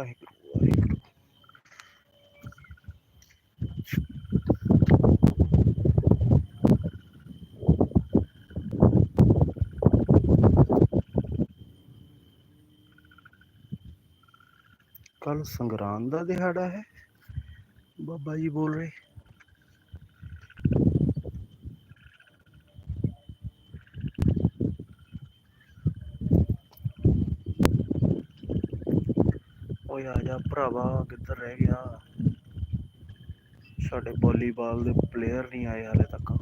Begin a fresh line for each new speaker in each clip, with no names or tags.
ਵਾਹਿਗੁਰੂ। ਵਾਹਿਗੁਰੂ ਕੱਲ ਸੰਗਰਾਂਦ ਦਾ ਦਿਹਾੜਾ ਹੈ। ਬਾਬਾ ਜੀ ਬੋਲ ਰਹੇ। ਓਏ ਆ ਜਾ ਭਰਾਵਾ ਕਿੱਧਰ ਰਹਿ ਗਿਆ? ਸਾਡੇ ਵਾਲੀਬਾਲ ਦੇ ਪਲੇਅਰ ਨਹੀਂ ਆਏ ਹਾਲੇ ਤੱਕ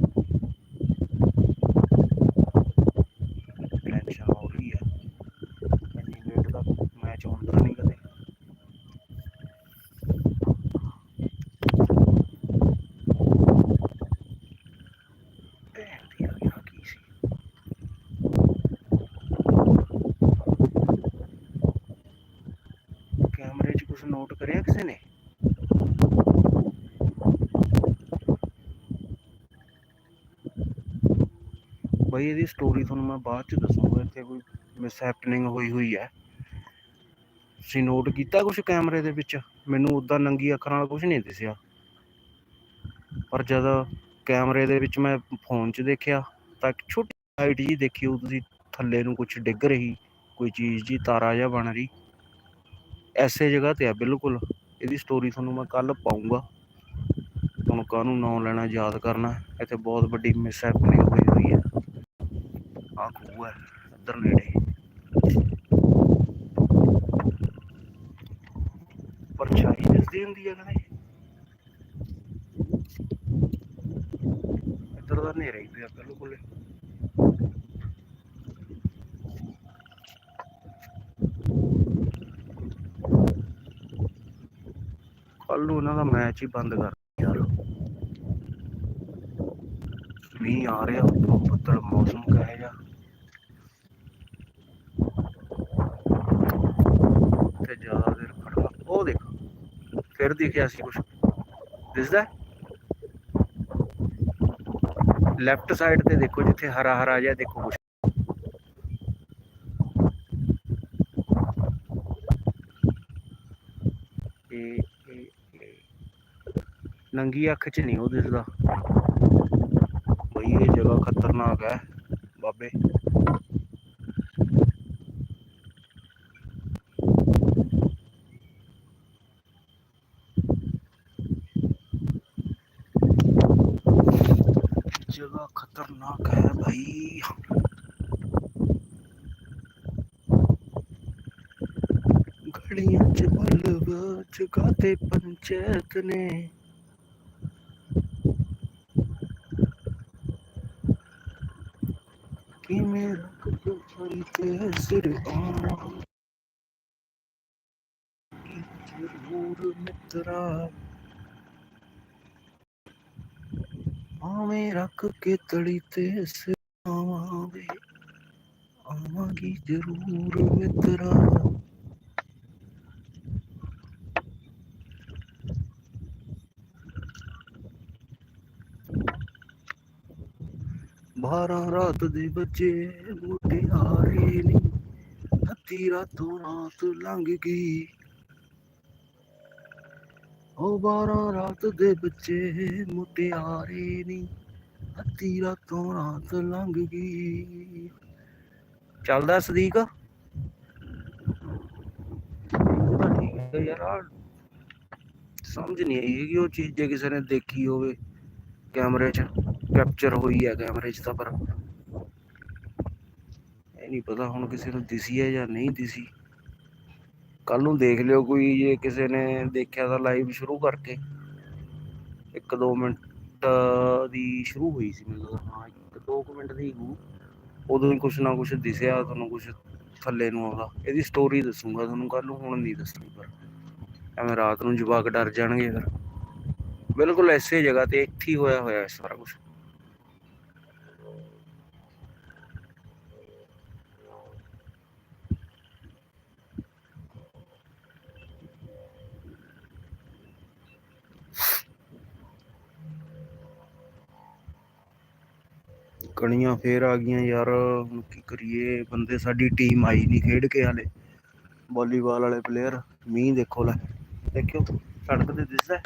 ਟੈਨਸ਼ਨ ਹੋ ਰਹੀ ਹੈ ਇੰਨੀ ਲੇਟ ਦਾ ਮੈਚ ਹੁੰਦਾ ਨਹੀਂ ਕਦੇ ਭੈਣ ਦੀ ਆ ਗਿਆ ਕੀ ਸੀ ਕੈਮਰੇ 'ਚ ਕਰਿਆ ਕਿਸੇ ਨੇ? ਬਈ ਇਹਦੀ ਸਟੋਰੀ ਤੁਹਾਨੂੰ ਮੈਂ ਬਾਅਦ ਚ ਦੱਸੂਗਾ, ਇੱਥੇ ਕੋਈ ਮਿਸ ਹੈਪਨਿੰਗ ਹੋਈ ਹੋਈ ਹੈ। ਤੁਸੀਂ ਨੋਟ ਕੀਤਾ ਕੁਝ ਕੈਮਰੇ ਦੇ ਵਿੱਚ? ਮੈਨੂੰ ਉਦਾਂ ਨੰਗੀ ਅੱਖਰਾਂ ਨਾਲ ਕੁਝ ਨਹੀਂ ਦਿਸਿਆ। ਪਰ ਜਦ ਕੈਮਰੇ ਦੇ ਵਿੱਚ ਮੈਂ ਫੋਨ 'ਚ ਦੇਖਿਆ, ਤਾਂ ਇੱਕ ਛੋਟੀ ਲਾਈਟ ਜੀ ਦੇਖੀ, ਉਹ ਤੁਸੀਂ ਥੱਲੇ ਨੂੰ ਕੁਝ ਡਿੱਗ ਰਹੀ, ਕੋਈ ਚੀਜ਼ ਜੀ ਤਾਰਾ ਜਿਹਾ ਬਣ ਰਹੀ। ਐਸੇ ਜਗ੍ਹਾ ਤੇ ਆ, ਬਿਲਕੁਲ। ਇਹਦੀ ਸਟੋਰੀ ਤੁਹਾਨੂੰ ਮੈਂ ਕੱਲ ਪਾਉਂਗਾ ਤੁਹਾਨੂੰ ਕਾਹਨੂੰ ਨਾਂ ਲੈਣਾ, ਯਾਦ ਕਰਨਾ। ਇੱਥੇ ਬਹੁਤ ਵੱਡੀ ਮਿਸ ਹੈਪਨਿੰਗ ਹੋਈ ਹੋਈ ਹੈ। ਆ ਖੂਹ ਹੈ, ਇੱਧਰ ਨੇੜੇ। ਪਰਛਾਈ ਦਿਸਦੀ ਹੁੰਦੀ ਹੈ ਕਦੇ ਇੱਧਰ ਦਾ ਹਨੇਰਾ ਹੀ ਪਿਆ, ਬਿਲਕੁਲ। ਕੱਲ ਨੂੰ ਇਹਨਾਂ ਦਾ ਮੈਚ ਹੀ ਬੰਦ ਕਰ ਯਾਰ ਮੀਂਹ ਆ ਰਿਹਾ ਉੱਤੋਂ ਬੱਦਲ, ਮੌਸਮ ਕਹੇ ਜਾ ਤੇ ਜ਼ਿਆਦਾ ਦੇਰ ਖੜਨਾ ਉਹ ਦੇਖ, ਫਿਰ ਦਿਖਿਆ ਸੀ ਕੁਛ। ਦਿਸਦਾ ਲੈਫਟ ਸਾਈਡ ਤੇ ਦੇਖੋ, ਜਿੱਥੇ ਹਰਾ ਹਰਾ ਜਿਹਾ ਦੇਖੋ ਕੁਛ ਇਹ ਇਹ ਇਹ ਨੰਗੀ ਅੱਖ 'ਚ ਨਹੀਂ ਉਹ ਦਿਸਦਾ ਬਈ ਇਹ ਜਗ੍ਹਾ ਖਤਰਨਾਕ ਹੈ ਬਾਬੇ जगह खतरनाक है भाई घड़ियां च बल्ब जगाते पंचायत ने ਕਿ ਮੇਰਾ ਕਬੂਤਰ ਤੇ ਸਿਰ ਆਉਣਾ ਜ਼ਰੂਰ ਮਿੱਤਰਾ ਆਵੇਂ ਰੱਖ ਕੇ ਤੜੀ ਤੇ ਸਿਰ ਆਵਾਂਗੇ। ਆਵਾਂਗੀ ਜ਼ਰੂਰ ਮਿੱਤਰਾ। ਬਾਰਾਂ ਰਾਤ ਦੇ ਬੱਚੇ ਮੁਟਿਆਰੇ ਨੀ। ਅੱਧੀ ਰਾਤੋਂ ਰਾਤ ਲੰਘ ਗਈ। ਉਹ ਬਾਰਾਂ ਰਾਤ ਦੇ ਬੱਚੇ ਆ ਰਹੇ ਨੀ। ਅੱਧੀ ਰਾਤੋਂ ਰਾਤ ਲੰਘ ਗਈ। ਚੱਲਦਾ ਸਦੀਕ? ਠੀਕ ਹੈ ਯਾਰ। ਸਮਝ ਨਹੀਂ ਆਈ ਕਿ ਉਹ ਚੀਜ਼ ਜੇ ਕਿਸੇ ਨੇ ਦੇਖੀ ਹੋਵੇ। ਕੈਮਰੇ 'ਚ ਕੈਪਚਰ ਹੋਈ ਹੈ ਕੈਮਰੇ 'ਚ ਤਾਂ ਪਰ ਇਹ ਨਹੀਂ ਪਤਾ ਹੁਣ ਕਿਸੇ ਨੂੰ ਦਿਸੀ ਹੈ ਜਾਂ ਨਹੀਂ ਦਿਸੀ। ਕੱਲ ਨੂੰ ਦੇਖ ਲਿਓ ਕੋਈ ਜੇ ਕਿਸੇ ਨੇ ਦੇਖਿਆ ਤਾਂ ਲਾਈਵ ਸ਼ੁਰੂ ਕਰਕੇ। ਇੱਕ ਦੋ ਮਿੰਟ ਦੀ ਸ਼ੁਰੂ ਹੋਈ ਸੀ ਮੈਨੂੰ ਲੱਗਦਾ ਹਾਂ, ਇੱਕ ਦੋ ਕੁ ਮਿੰਟ ਦੀ ਹੋਊ। ਉਦੋਂ ਹੀ ਕੁਛ ਨਾ ਕੁਛ ਦਿਸਿਆ ਤੁਹਾਨੂੰ ਕੁਛ ਥੱਲੇ ਨੂੰ ਆਉਂਦਾ। ਇਹਦੀ ਸਟੋਰੀ ਦੱਸੂਗਾ ਤੁਹਾਨੂੰ ਕੱਲ ਨੂੰ ਹੁਣ ਨਹੀਂ ਦੱਸਣੀ ਪਰ। ਐਵੇਂ ਰਾਤ ਨੂੰ ਜਵਾਕ ਡਰ ਜਾਣਗੇ ਫਿਰ। ਬਿਲਕੁਲ ਐਸੇ ਜਗ੍ਹਾ ਤੇ ਇੱਥੇ ਹੀ ਹੋਇਆ ਹੋਇਆ ਹੈ ਸਾਰਾ ਕੁਝ ਕਣੀਆਂ ਫੇਰ ਆ ਗਈਆਂ ਯਾਰ, ਹੁਣ ਕੀ ਕਰੀਏ? ਬੰਦੇ ਸਾਡੀ ਟੀਮ ਆਈ ਨਹੀਂ ਖੇਡ ਕੇ ਹਾਲੇ। ਵਾਲੀਬਾਲ ਵਾਲੇ ਪਲੇਅਰ ਮੀਂਹ ਦੇਖੋ ਲੈ। ਦੇਖਿਓ, ਸੜਕ ਤੇ ਦਿਸਦਾ ਹੈ?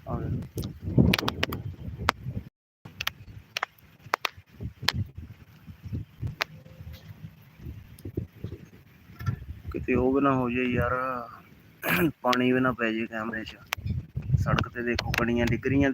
ਆ ਵੇਖੋ। ਕਿਤੇ ਉਹ ਵੀ ਨਾ ਹੋ ਜਾਏ ਯਾਰ, ਪਾਣੀ ਵੀ ਨਾ ਪੈ ਜੇ ਕੈਮਰੇ 'ਚ। ਸੜਕ ਤੇ ਦੇਖੋ ਕਣੀਆਂ ਡਿੱਗ ਰਹੀਆਂ।